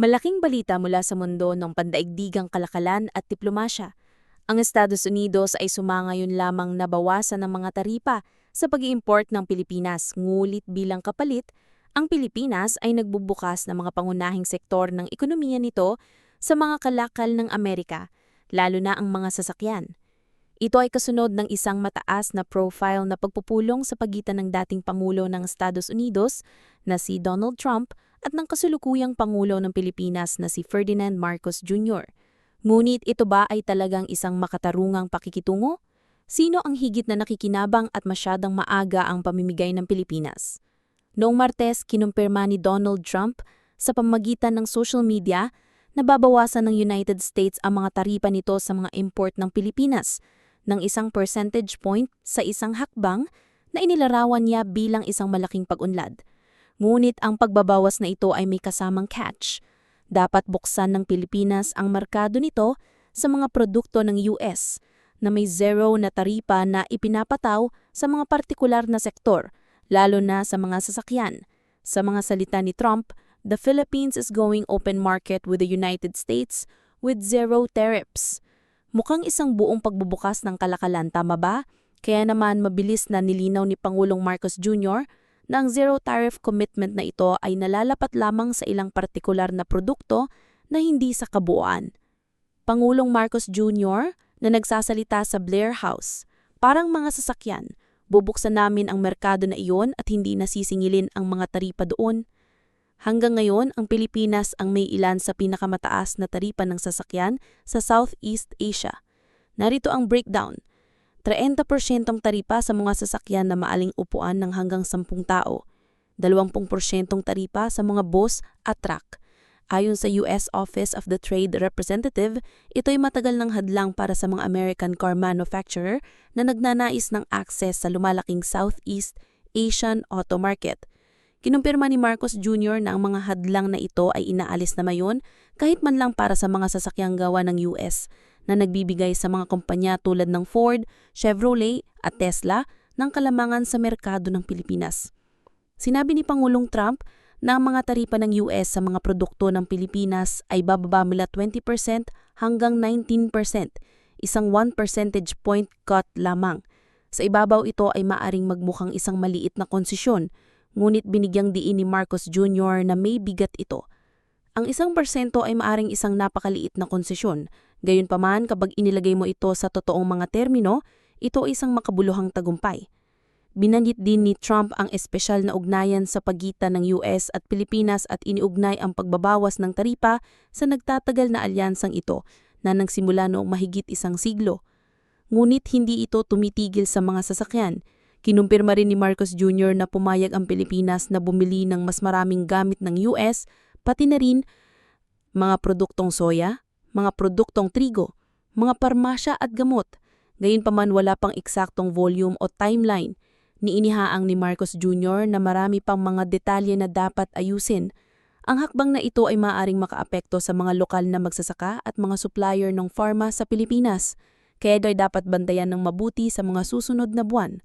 Malaking balita mula sa mundo ng pandaigdigang kalakalan at diplomasya. Ang Estados Unidos ay sumangayon lamang nabawasan ng mga taripa sa pag import ng Pilipinas, ngulit bilang kapalit, ang Pilipinas ay nagbubukas ng mga pangunahing sektor ng ekonomiya nito sa mga kalakal ng Amerika, lalo na ang mga sasakyan. Ito ay kasunod ng isang mataas na profile na pagpupulong sa pagitan ng dating Pangulo ng Estados Unidos na si Donald Trump at ng kasulukuyang Pangulo ng Pilipinas na si Ferdinand Marcos Jr. Ngunit ito ba ay talagang isang makatarungang pakikitungo? Sino ang higit na nakikinabang at masyadang maaga ang pamimigay ng Pilipinas? Noong Martes, kinumpirma ni Donald Trump sa pamagitan ng social media na babawasan ng United States ang mga taripa nito sa mga import ng Pilipinas ng isang percentage point sa isang hakbang na inilarawan niya bilang isang malaking pag-unlad. Ngunit ang pagbabawas na ito ay may kasamang catch. Dapat buksan ng Pilipinas ang merkado nito sa mga produkto ng US na may zero na taripa na ipinapataw sa mga partikular na sektor, lalo na sa mga sasakyan. Sa mga salita ni Trump, the Philippines is going open market with the United States with zero tariffs. Mukhang isang buong pagbubukas ng kalakalan, tama ba? Kaya naman mabilis na nilinaw ni Pangulong Marcos Jr. na ang zero tariff commitment na ito ay nalalapat lamang sa ilang partikular na produkto na hindi sa kabuuan. Pangulong Marcos Jr. na nagsasalita sa Blair House, parang mga sasakyan, bubuksan namin ang merkado na iyon at hindi nasisingilin ang mga taripa doon. Hanggang ngayon, ang Pilipinas ang may ilan sa pinakamataas na taripa ng sasakyan sa Southeast Asia. Narito ang breakdown. 30% taripa sa mga sasakyan na maaling upuan ng hanggang 10 tao. 20% taripa sa mga bus at truck. Ayon sa US Office of the Trade Representative, ito'y matagal ng hadlang para sa mga American car manufacturer na nagnanais ng access sa lumalaking Southeast Asian auto market. Kinumpirma ni Marcos Jr. na ang mga hadlang na ito ay inaalis na mayon kahit man lang para sa mga sasakyang gawa ng US na nagbibigay sa mga kumpanya tulad ng Ford, Chevrolet at Tesla ng kalamangan sa merkado ng Pilipinas. Sinabi ni Pangulong Trump na ang mga taripa ng US sa mga produkto ng Pilipinas ay bababa mula 20% hanggang 19%, isang 1 percentage point cut lamang. Sa ibabaw ito ay maaring magmukhang isang maliit na konsesyon ngunit binigyang diin ni Marcos Jr. na may bigat ito. Ang isang persento ay maaring isang napakaliit na konsesyon, gayunpaman kapag inilagay mo ito sa totoong mga termino, ito ay isang makabuluhang tagumpay. Binanggit din ni Trump ang espesyal na ugnayan sa pagitan ng US at Pilipinas at iniugnay ang pagbabawas ng taripa sa nagtatagal na alyansang ito na nagsimula noong mahigit isang siglo. Ngunit hindi ito tumitigil sa mga sasakyan, Kinumpirma rin ni Marcos Jr. na pumayag ang Pilipinas na bumili ng mas maraming gamit ng US, pati na rin mga produktong soya, mga produktong trigo, mga parmasya at gamot. Gayunpaman wala pang eksaktong volume o timeline. Niinihaang ni Marcos Jr. na marami pang mga detalye na dapat ayusin. Ang hakbang na ito ay maaaring makaapekto sa mga lokal na magsasaka at mga supplier ng pharma sa Pilipinas. Kaya do'y dapat bantayan ng mabuti sa mga susunod na buwan.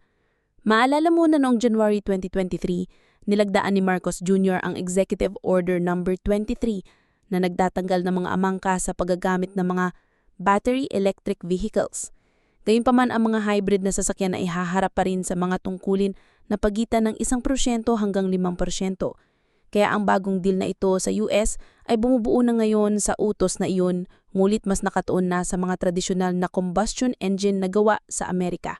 Maalala mo na noong January 2023, nilagdaan ni Marcos Jr. ang Executive Order No. 23 na nagtatanggal ng mga amangka sa paggagamit ng mga battery electric vehicles. Gayunpaman ang mga hybrid na sasakyan ay haharap pa rin sa mga tungkulin na pagitan ng 1% hanggang 5%. Kaya ang bagong deal na ito sa US ay bumubuo na ngayon sa utos na iyon, ngulit mas nakatuon na sa mga tradisyonal na combustion engine na gawa sa Amerika.